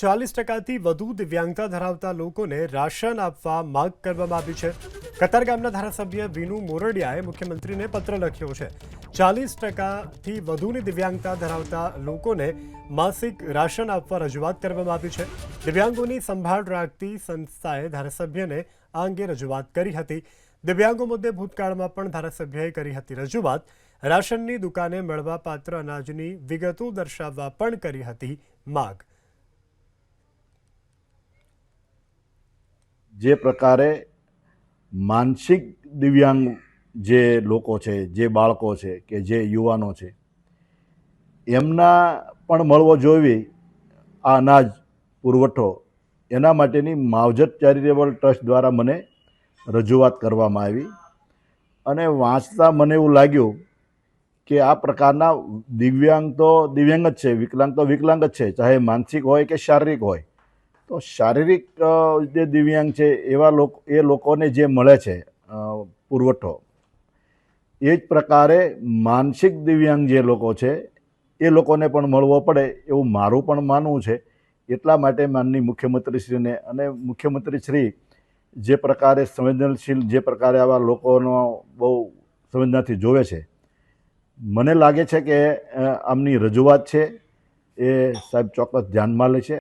ચાલીસ ટકાથી વધુ દિવ્યાંગતા ધરાવતા લોકોને રાશન આપવા માંગ કરવામાં આવી છે. કતાર ગામના ધારાસભ્ય વિનુ મોરડિયાએ મુખ્યમંત્રીને પત્ર લખ્યો છે. ચાલીસ ટકાથી વધુની દિવ્યાંગતા ધરાવતા લોકોને માસિક રાશન આપવા રજૂઆત કરવામાં આવી છે. દિવ્યાંગોની સંભાળ રાખતી સંસ્થાએ ધારાસભ્યને આ અંગે રજૂઆત કરી હતી. દિવ્યાંગો મુદ્દે ભૂતકાળમાં પણ ધારાસભ્યએ કરી હતી રજૂઆત. રાશનની દુકાને મળવાપાત્ર અનાજની વિગતો દર્શાવવા પણ કરી હતી માગ. જે પ્રકારે માનસિક દિવ્યાંગ જે લોકો છે, જે બાળકો છે કે જે યુવાનો છે, એમના પણ મળવો જોઈએ આ અનાજ પુરવઠો. એના માટેની માવજત ચેરિટેબલ ટ્રસ્ટ દ્વારા મને રજૂઆત કરવામાં આવી અને વાંચતા મને એવું લાગ્યું કે આ પ્રકારના દિવ્યાંગ તો દિવ્યાંગ જ છે, વિકલાંગ તો વિકલાંગ જ છે, ચાહે માનસિક હોય કે શારીરિક હોય. તો શારીરિક જે દિવ્યાંગ છે, એવા લોકો, એ લોકોને જે મળે છે પુરવઠો, એ જ પ્રકારે માનસિક દિવ્યાંગ જે લોકો છે, એ લોકોને પણ મળવો પડે એવું મારું પણ માનવું છે. એટલા માટે માનની મુખ્યમંત્રીશ્રીને અને મુખ્યમંત્રીશ્રી જે પ્રકારે સંવેદનશીલ, જે પ્રકારે આવા લોકોનો બહુ સંવેદનાથી જોવે છે. મને લાગે છે કે આમની રજૂઆત છે. એ સાહેબ ચોક્કસ ધ્યાનમાં લે છે.